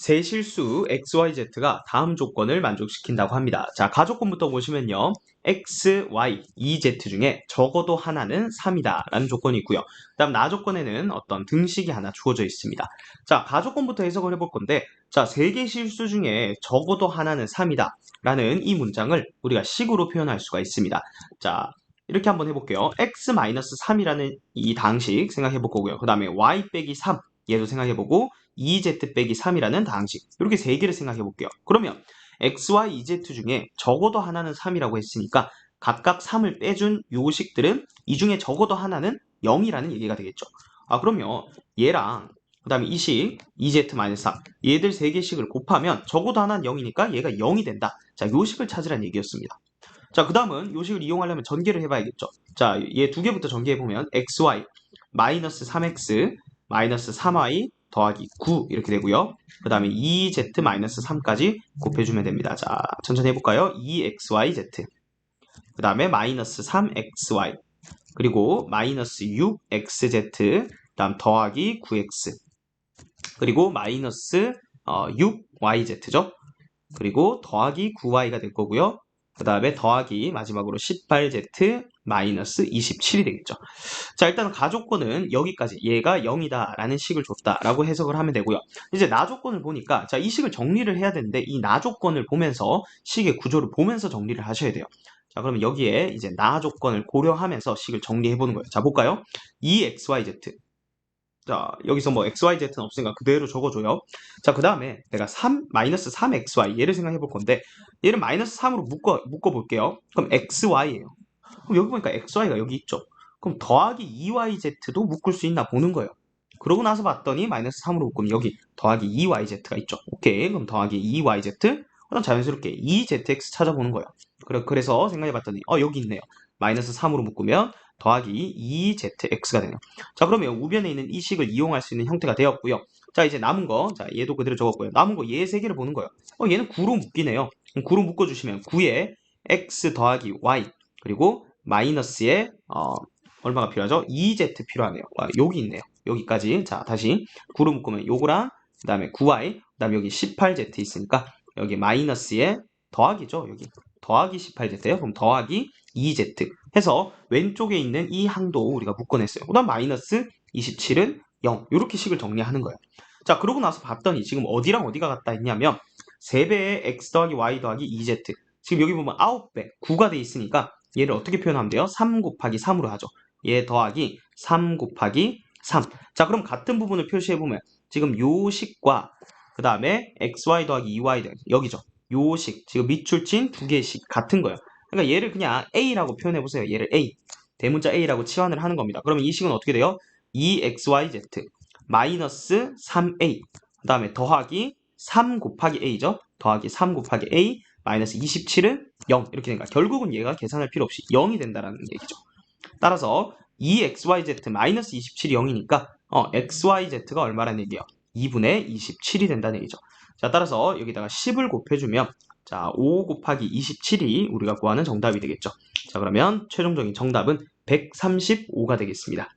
세 실수 XYZ가 다음 조건을 만족시킨다고 합니다. 자, 가조건부터 보시면요. X, Y, EZ 중에 적어도 하나는 3이다 라는 조건이 있고요. 그 다음 나조건에는 어떤 등식이 하나 주어져 있습니다. 자, 가조건부터 해석을 해볼 건데 자, 세 개 실수 중에 적어도 하나는 3이다 라는 이 문장을 우리가 식으로 표현할 수가 있습니다. 자, 이렇게 한번 해볼게요. X-3이라는 이 당식 생각해 볼 거고요. 그 다음에 Y 빼기 3 얘도 생각해보고 2z 빼기 3이라는 다항식 이렇게 세 개를 생각해 볼게요. 그러면 x, y, e, z 중에 적어도 하나는 3이라고 했으니까 각각 3을 빼준 요식들은 이 중에 적어도 하나는 0이라는 얘기가 되겠죠. 아 그러면 얘랑 그 다음에 이 식, 2z-3 얘들 세 개씩을 곱하면 적어도 하나는 0이니까 얘가 0이 된다. 자, 요식을 찾으라는 얘기였습니다. 자, 그 다음은 요식을 이용하려면 전개를 해봐야겠죠. 자, 얘 두 개부터 전개해보면 xy 마이너스 3x 마이너스 3y 더하기 9 이렇게 되고요. 그 다음에 2z 마이너스 3까지 곱해주면 됩니다. 자, 천천히 해볼까요? 2xyz 그 다음에 마이너스 3xy 그리고 마이너스 6xz 그 다음 더하기 9x 그리고 마이너스 어, 6yz죠. 그리고 더하기 9y가 될 거고요. 그 다음에 더하기 마지막으로 18z 마이너스 27이 되겠죠. 자 일단 가조건은 여기까지 얘가 0이다 라는 식을 줬다 라고 해석을 하면 되고요. 이제 나조건을 보니까 자 이 식을 정리를 해야 되는데 이 나조건을 보면서 식의 구조를 보면서 정리를 하셔야 돼요. 자 그러면 여기에 이제 나조건을 고려하면서 식을 정리해 보는 거예요. 자 볼까요? 2xyz 자, 여기서 뭐 XYZ는 없으니까 그대로 적어줘요. 자, 그 다음에 내가 3, 마이너스 3XY 얘를 생각해 볼 건데 얘를 마이너스 3으로 묶어, 묶어 볼게요. 그럼 XY예요. 그럼 여기 보니까 XY가 여기 있죠. 그럼 더하기 2YZ도 묶을 수 있나 보는 거예요. 그러고 나서 봤더니 마이너스 3으로 묶으면 여기 더하기 2YZ가 있죠. 오케이. 그럼 더하기 2YZ 그럼 자연스럽게 2ZX 찾아보는 거예요. 그래, 그래서 생각해 봤더니 어 여기 있네요. 마이너스 3으로 묶으면 더하기 2zx가 되네요. 자 그러면 우변에 있는 이 식을 이용할 수 있는 형태가 되었고요. 자 이제 남은 거, 자 얘도 그대로 적었고요. 남은 거 얘 세 개를 보는 거예요. 어 얘는 9로 묶이네요. 9로 묶어주시면 9에 x 더하기 y 그리고 마이너스에 어, 얼마가 필요하죠? 2z 필요하네요. 와, 여기 있네요. 여기까지. 자 다시 9로 묶으면 요거랑 그 다음에 9y 그 다음에 여기 18z 있으니까 여기 마이너스에 더하기죠. 여기 더하기 18z예요. 그럼 더하기 2z 해서 왼쪽에 있는 이 항도 우리가 묶어냈어요. 그 다음 마이너스 27은 0 이렇게 식을 정리하는 거예요. 자 그러고 나서 봤더니 지금 어디랑 어디가 같다 했냐면 3배의 x 더하기 y 더하기 2z 지금 여기 보면 9배 9가 돼 있으니까 얘를 어떻게 표현하면 돼요? 3 곱하기 3으로 하죠. 얘 더하기 3 곱하기 3. 자 그럼 같은 부분을 표시해보면 지금 요 식과 그 다음에 xy 더하기 2y 더하기 여기죠. 요식 지금 밑줄친 두 개씩 같은 거예요. 그러니까 얘를 그냥 A라고 표현해 보세요. 얘를 A. 대문자 A라고 치환을 하는 겁니다. 그러면 이 식은 어떻게 돼요? 2xyz 마이너스 3a 그 다음에 더하기 3 곱하기 a죠. 더하기 3 곱하기 a 마이너스 27은 0 이렇게 되니까 결국은 얘가 계산할 필요 없이 0이 된다는 얘기죠. 따라서 2xyz 마이너스 27이 0이니까 어, xyz가 얼마라는 얘기예요? 2분의 27이 된다는 얘기죠. 자 따라서 여기다가 10을 곱해주면 자, 5 곱하기 27이 우리가 구하는 정답이 되겠죠. 자, 그러면 최종적인 정답은 135가 되겠습니다.